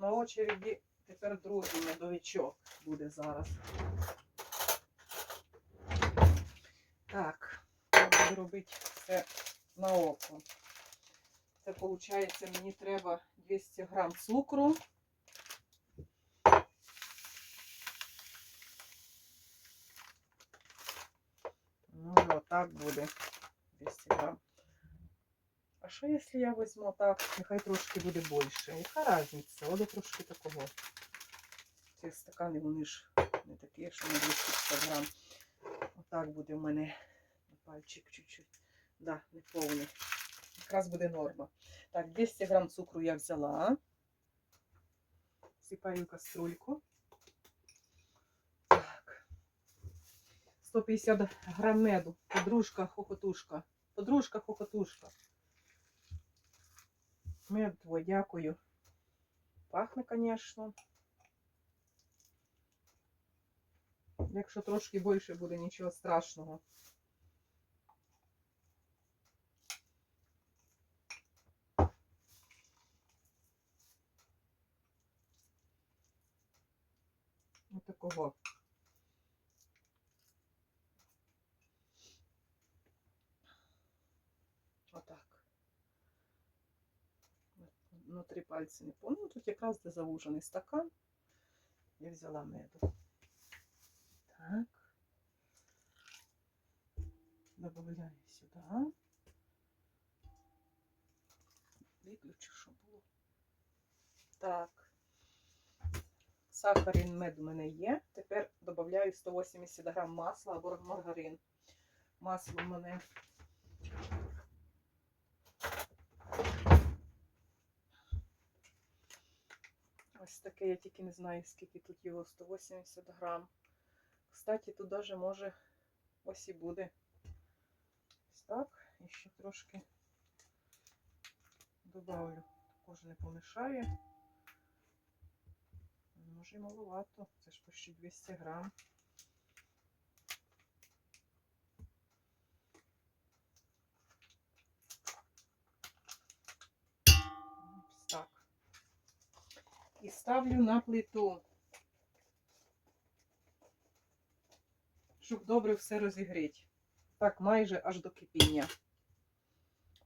на очереді тепер другий медовичок буде зараз. Так, я буду робити все на око. Це виходить, мені треба 200 грам цукру. Ну, отак буде 200 грам. Що, якщо я візьму так, нехай трошки буде більше? Яка різниця? Оде трошки такого. Ці стакани, вони ж не такі, що на 250 грам. Отак буде в мене пальчик чуть-чуть. Да, не повний. Якраз буде норма. Так, 200 грам цукру я взяла. Сипаю в каструльку. Так. 150 грам меду. Подружка, хохотушка. Мед твой, дякую. Пахне, звісно. Якщо трошки більше буде, нічого страшного. Отакого. Отак. На три пальці не помню. Тут якраз де завужений стакан. Я взяла меду. Так. Добавляю сюди. Виключу, щоб було. Так. Сахарин мед у мене є. Тепер додаю 180 грам масла або маргарин. Масло в мене. Ось таке, я тільки не знаю, скільки тут його 180 грам. Кстати, тут даже може ось і буде. Ось так. І ще трошки додавлю. Також не помішає. Може і маловато. Це ж почти 200 грам. Ось так. І ставлю на плиту. Щоб добре все розігріти. Так, майже аж до кипіння.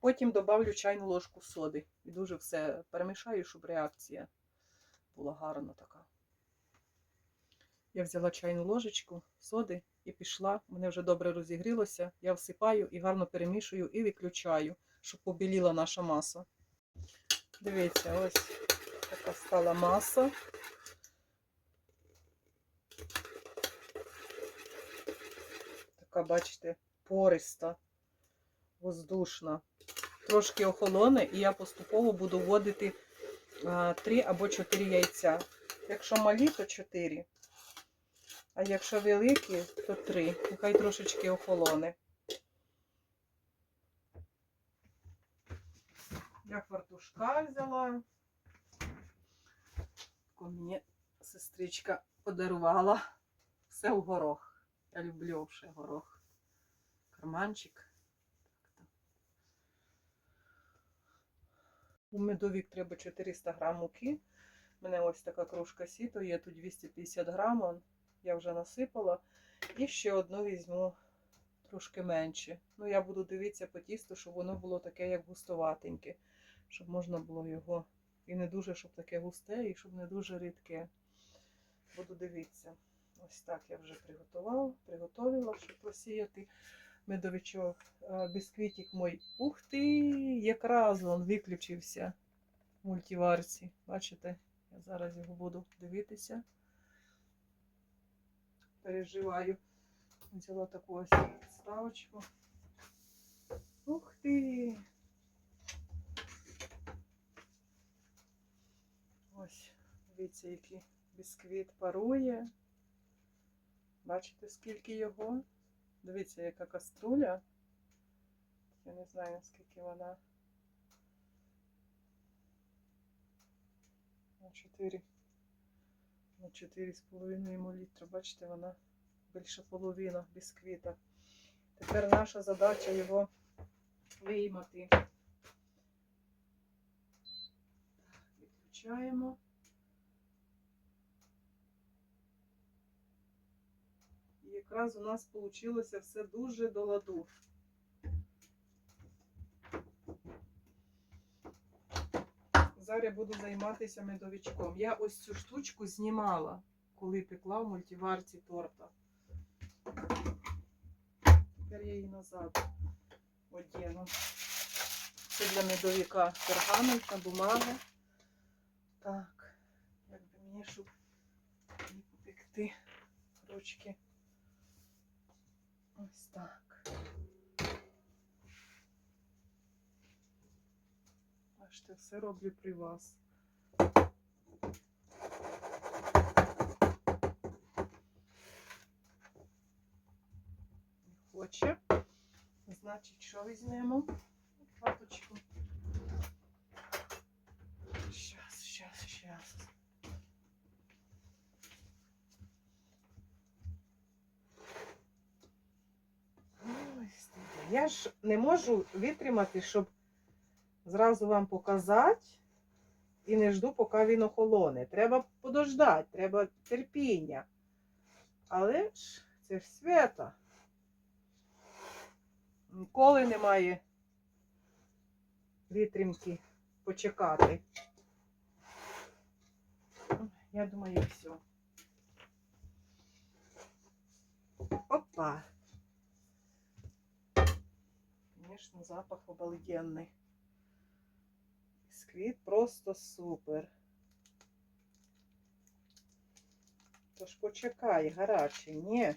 Потім добавлю чайну ложку соди. І дуже все перемішаю, щоб реакція була гарна така. Я взяла чайну ложечку соди і пішла. Мене вже добре розігрілося. Я всипаю і гарно перемішую і виключаю, щоб побіліла наша маса. Дивіться, ось така стала маса. Така, бачите, пориста, воздушна. Трошки охолоне, і я поступово буду вводити 3 або 4 яйця. Якщо малі, то 4. А якщо великі, то 3. Нехай трошечки охолоне. Я фартушка взяла. Таку мені сестричка подарувала. Все в горох. Я люблю вже горох. Карманчик. У медовик треба 400 грам муки. У мене ось така кружка сіто, є тут 250 грам. Я вже насипала. І ще одну візьму трошки менше. Ну, я буду дивитися по тісту, щоб воно було таке, як густоватеньке. Щоб можна було його. І не дуже, щоб таке густе, і щоб не дуже рідке. Буду дивитися. Ось так я вже приготувала, приготовила, щоб просіяти медовичок. А, Бісквітик мой. Ух ти! Якраз він виключився в мультиварці. Бачите? Я зараз його буду дивитися. Переживаю. Взяла таку ось ставочку. Ух ти! Ось, дивіться, який бісквіт парує. Бачите, скільки його? Дивіться, яка каструля. Я не знаю, наскільки вона. На 4. На 4,5 літра. Бачите, вона більше половина бісквіта. Тепер наша задача його виймати. вміщаємо. І якраз у нас вийшло все дуже до ладу. Зараз я буду займатися медовичком. Я ось цю штучку знімала, коли пекла в мультиварці торта. Тепер я її назад одягну. Це для медовика пергаментна бумага. Так, як би мені, щоб не попекти ручки. Ось так. Бачите, все роблю при вас. Не хоче. Значить, що візьмемо? Я ж не можу витримати, щоб зразу вам показати і не жду, поки він охолоне. Треба подождати, треба терпіння. Але ж це ж свята. Ніколи немає витримки почекати. Я думаю, все. Опа. Звісно, запах обалденний. Сквіт просто супер. Тож почекай, гарячий, ні.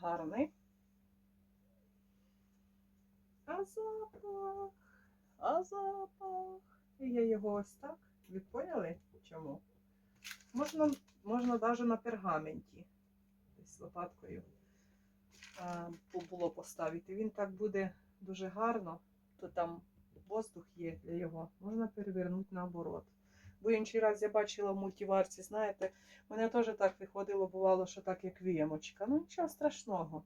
Гарний. А запах, а запах. І я його ось так. Ви поняли чому? Можна, можна навіть на пергаменті. Десь лопаткою було поставити. Він так буде дуже гарно, то там воздух є для його. Можна перевернути наоборот. Бо інший раз я бачила в мультиварці, знаєте, мене теж так виходило, бувало, що так як віямочка. Ну нічого страшного.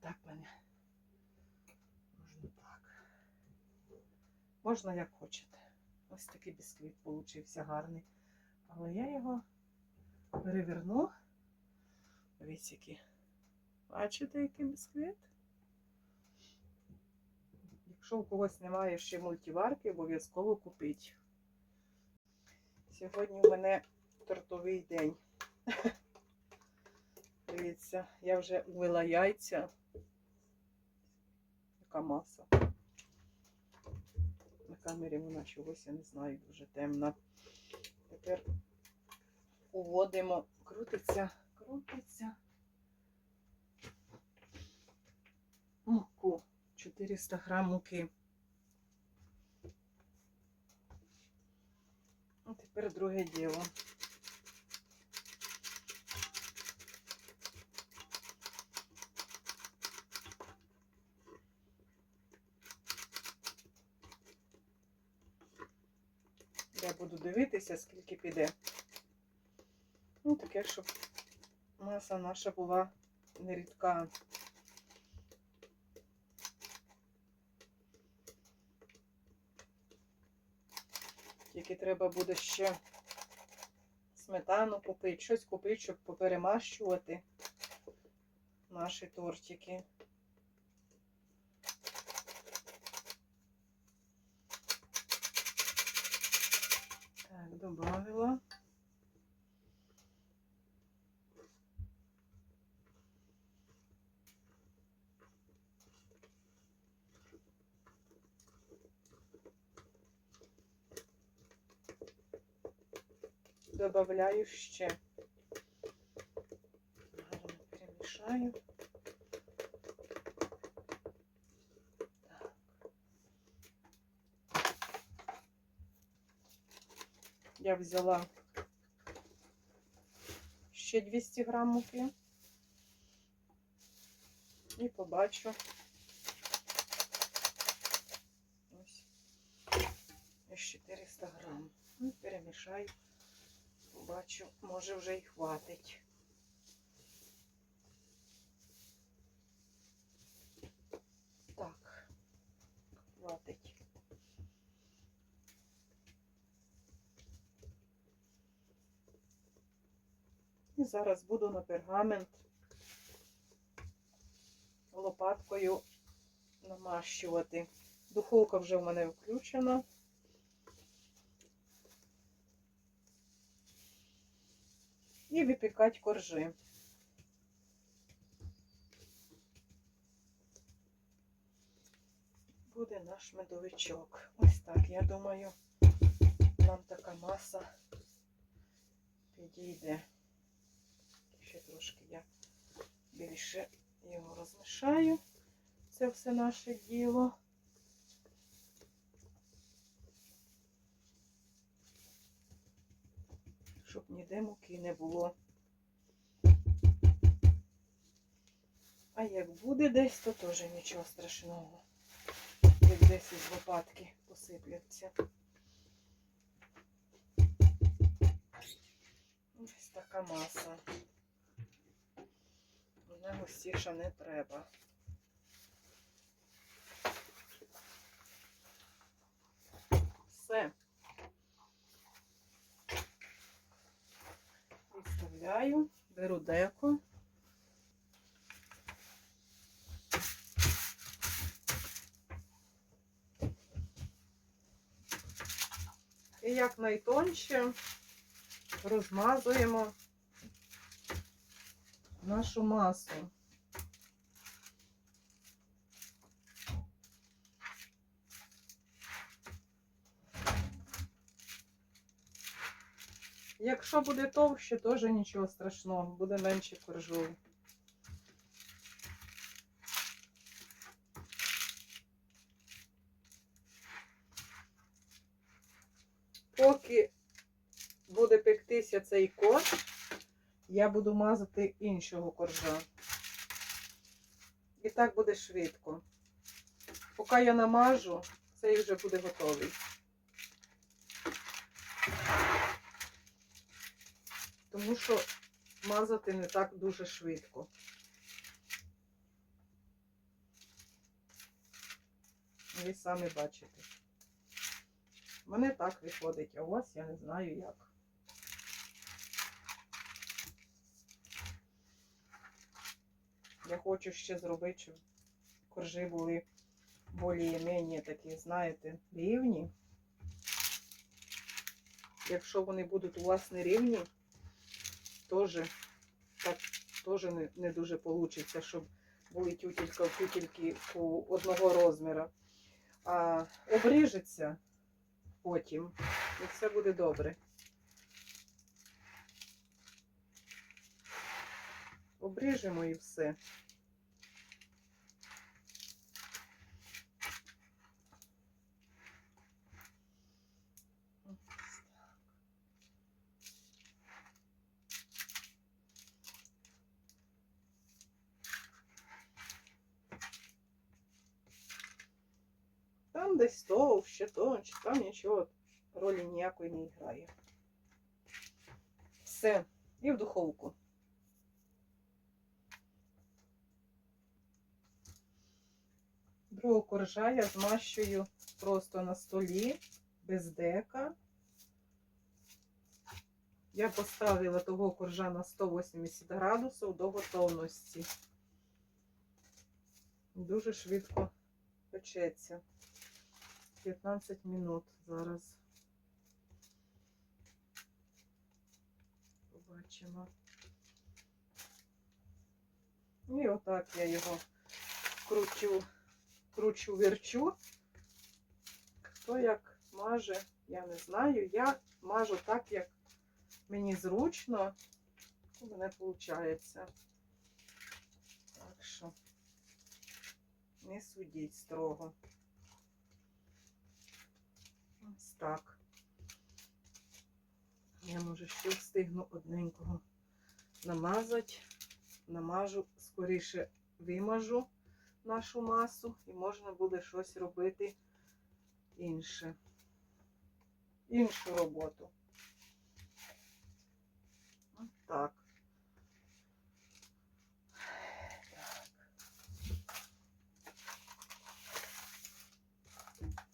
Так мене. Можна так. Можна як хочете. Ось такий бісквіт получився гарний. Але я його переверну. Дивіться, який. Бачите, який бісквіт? Якщо у когось немає ще мультиварки, обов'язково купіть. Сьогодні у мене тортовий день. Дивіться, я вже ввела яйця. Яка маса. Камері вона чогось, я не знаю, дуже темна. Тепер уводимо, крутиться, крутиться. Муку. 400 грам муки. А тепер друге діло. Я буду дивитися, скільки піде. Ну, таке, щоб маса наша була не рідка. Тільки треба буде ще сметану купити, щось купити, щоб поперемащувати наші тортики. Так, добавила. Добавляю ще. Гарно перемішаю. Так. Я взяла ще 200 грам муки і побачу. Ось. І 400 грам. Ну, перемішаю бачу, може вже і хватить. Так, хватить. І зараз буду на пергамент лопаткою намащувати. Духовка вже в мене включена. І випікати коржи. Буде наш медовичок. Ось так, я думаю, нам така маса підійде. Ще трошки я більше його розмішаю. Це все наше діло. Щоб ніде муки не було. А як буде десь, то теж нічого страшного. Як десь із лопатки посипляться. Ось така маса. Вона густіша не треба. Все. Деко. І як найтонше розмазуємо нашу масу. Якщо буде товще, теж нічого страшного, буде менше коржу. Поки буде пектися цей корж, я буду мазати іншого коржа. І так буде швидко. Поки я намажу, цей вже буде готовий. Тому що мазати не так дуже швидко. Ви самі бачите. Мене так виходить, а у вас я не знаю як. Я хочу ще зробити, щоб коржі були більш-менш такі, знаєте, рівні. Якщо вони будуть у вас не рівні, теж так теж не, не дуже вийде, щоб були тютілька в тютільки у одного розміру. А обріжеться потім, і все буде добре. Обріжемо і все. Там десь товще, тонче, там нічого ролі ніякої не грає. Все, і в духовку. Другого коржа я змащую просто на столі, без дека. Я поставила того коржа на 180 градусів до готовності. Дуже швидко печеться. 15 минут зараз. Побачимо. І отак я його кручу, кручу, верчу. Хто як маже, я не знаю. Я мажу так, як мені зручно. У мене виходить. Так що не судіть строго. Ось так. Я може ще встигну одненького намазати. Намажу, скоріше вимажу нашу масу і можна буде щось робити інше. Іншу роботу. Ось так.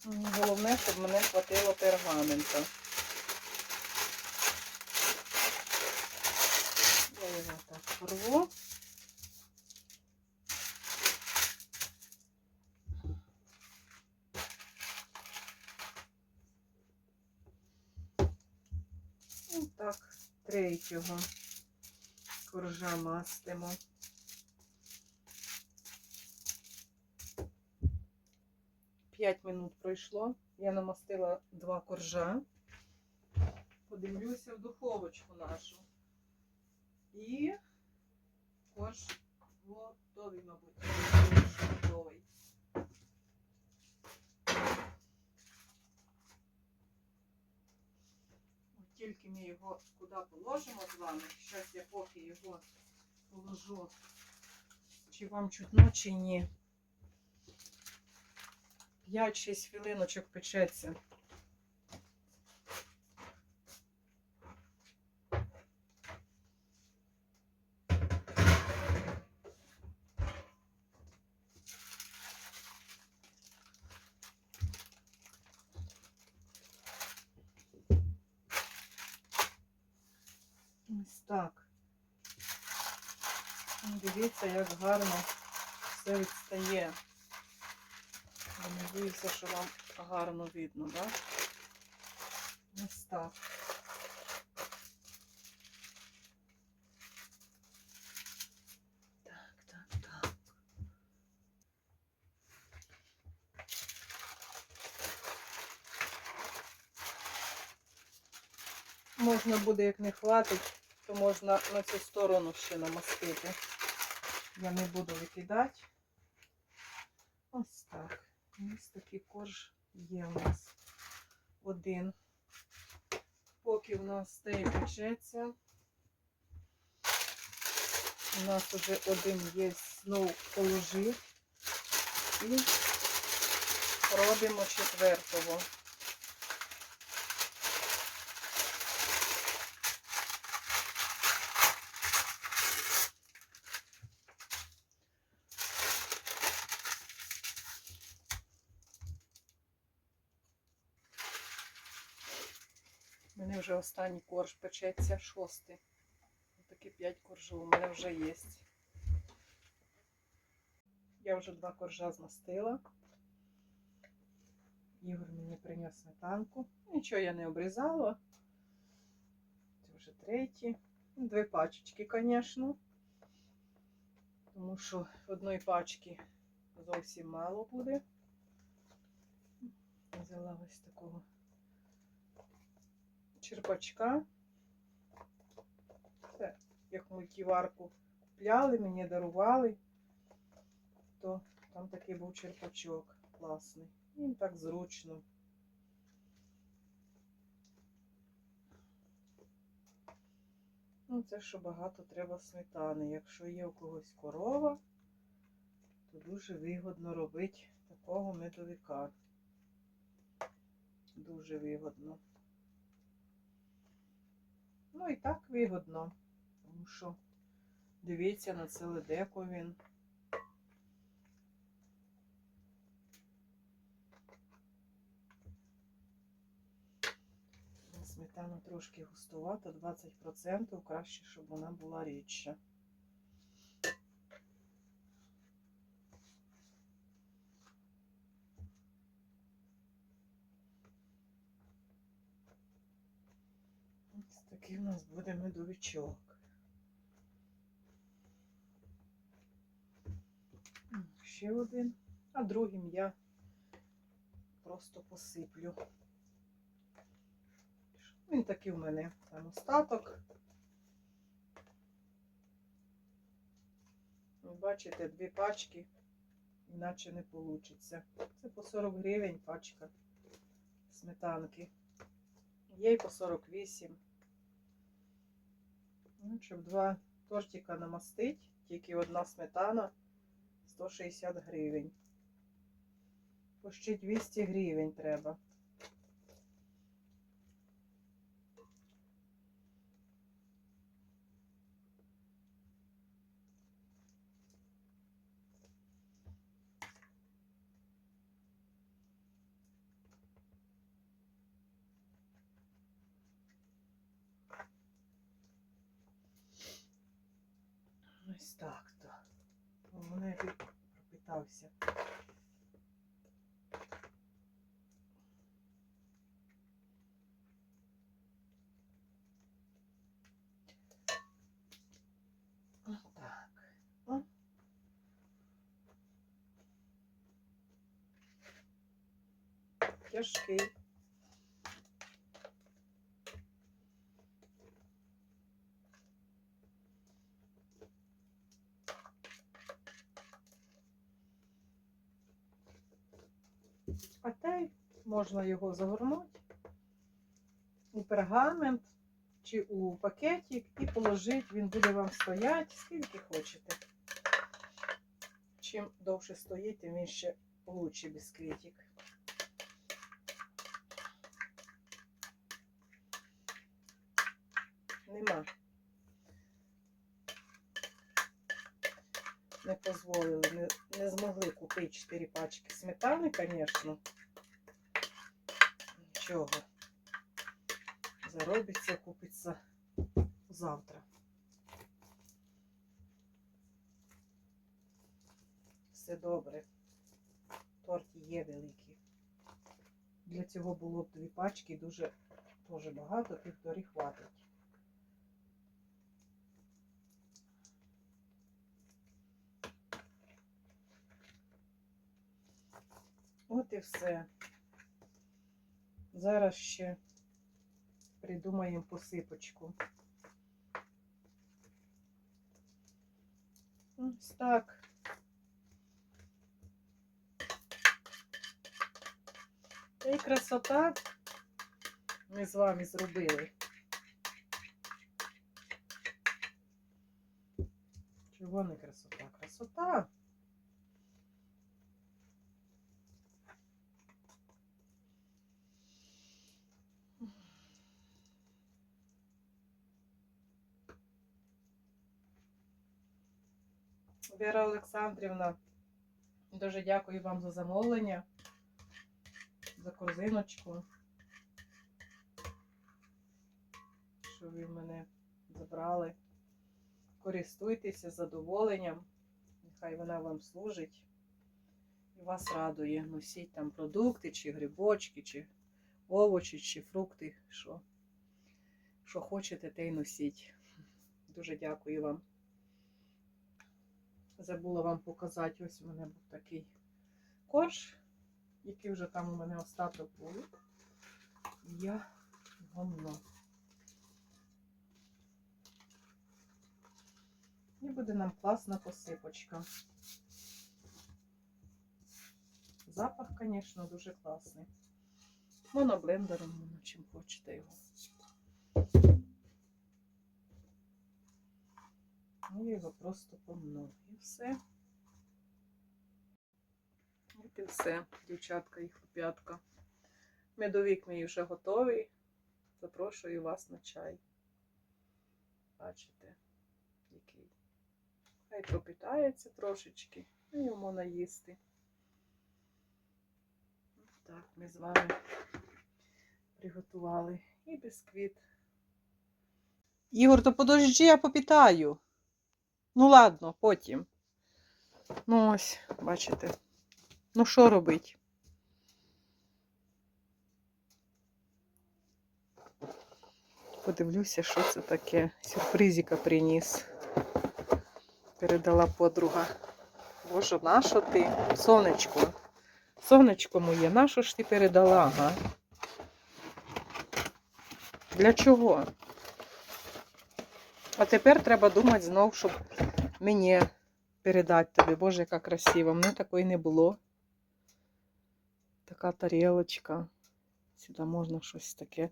Головне, щоб мене хватило пергамента. порву. І так, третього коржа мастимо. П'ять минут пройшло. Я намастила два коржа. Подивлюся в духовочку нашу. І корж готовий, мабуть. Готовий. От тільки ми його куди положимо з вами. Зараз я поки його положу. Чи вам чутно, чи ні. 5-6 хвилиночок печеться. Ось так. Дивіться, як гарно все відстає. Надіюся, що вам гарно видно, так? Ось так. Так, так, так. Можна буде, як не хватить, то можна на цю сторону ще намастити. Я не буду викидати. Ось так. Ось такий корж є у нас один. Поки в нас стей печеться. У нас вже один є знов положив. І робимо четвертого. У мене вже останній корж печеться, шостий. Такі п'ять коржів у мене вже є. Я вже два коржа змастила. Ігор мені приніс сметанку. Нічого я не обрізала. Це вже третій. Дві пачечки, звісно. Тому що одної пачки зовсім мало буде. Взяла ось такого черпачка. Це як мультиварку купляли, мені дарували, то там такий був черпачок класний. Він так зручно. Ну, це що багато треба сметани. Якщо є у когось корова, то дуже вигодно робити такого медовика. Дуже вигодно. Ну і так вигодно, тому що дивіться на це ледеко він. Сметана трошки густувата, 20%, краще, щоб вона була рідша. Ось такий у нас буде медовичок. Ще один, а другим я просто посиплю. Він такий у мене там остаток. Бачите, дві пачки, іначе не вийде. Це по 40 гривень пачка сметанки. Є й по 48. Ну, щоб два тортика намастить, тільки одна сметана 160 гривень. Почти 200 гривень треба. Ось так то. Мене пропитався. Тяжкий. А те й можна його загорнути у пергамент чи у пакетик і положити, він буде вам стояти скільки хочете. Чим довше стоїть, тим він ще лучше бісквітик. Нема. Не дозволили, не, не змогли купити 4 пачки сметани, звісно. Нічого. Заробиться, купиться завтра. Все добре. Торт є великий. Для цього було б дві пачки, дуже теж багато, півтори хватить. От і все. Зараз ще придумаємо посипочку. Ось так. Та й красота ми з вами зробили. Чого не красота? Красота. Віра Олександрівна, дуже дякую вам за замовлення, за корзиночку, що ви мене забрали. Користуйтеся задоволенням, нехай вона вам служить і вас радує. Носіть там продукти, чи грибочки, чи овочі, чи фрукти, що, що хочете, те й носіть. Дуже дякую вам. Забула вам показати, ось у мене був такий корж, який вже там у мене остаток був. Я гомно. І буде нам класна посипочка. Запах, звісно, дуже класний. Моноблендером, моно чим хочете його. Ну, його просто помну. І все. От і все, дівчатка і хлоп'ятка. Медовик мій вже готовий. Запрошую вас на чай. Бачите, який. Хай пропитається трошечки, і йому наїсти. Так, ми з вами приготували і бісквіт. Ігор, то подожди, я попитаю. Ну ладно, потім. Ну ось, бачите. Ну що робить? Подивлюся, що це таке. Сюрпризика приніс. Передала подруга. Боже, нащо ти? Сонечко. Сонечко моє, нащо ж ти передала, ага? Для чого? А тепер треба думати знов, щоб мені передати тобі. Боже, яка красива. Мене такої не було. Така тарілочка. Сюди можна щось таке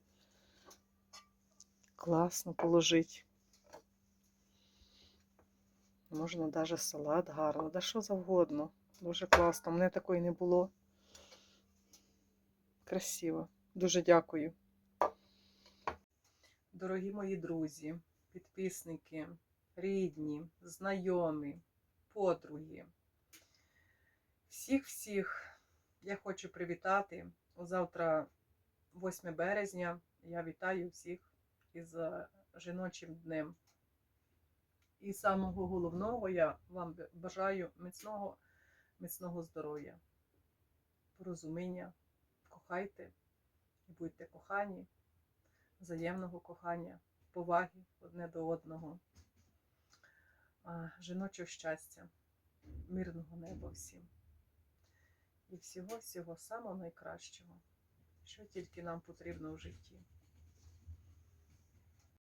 класно положити. Можна навіть салат гарно, да що завгодно. Дуже класно. Мене такої не було. Красиво. Дуже дякую. Дорогі мої друзі, підписники, рідні, знайомі, подруги. Всіх-всіх я хочу привітати. Завтра, 8 березня, я вітаю всіх із жіночим днем. І самого головного я вам бажаю міцного, міцного здоров'я, порозуміння, кохайте і будьте кохані, взаємного кохання, поваги одне до одного, жіночого щастя, мирного неба всім. І всього-всього самого найкращого, що тільки нам потрібно в житті.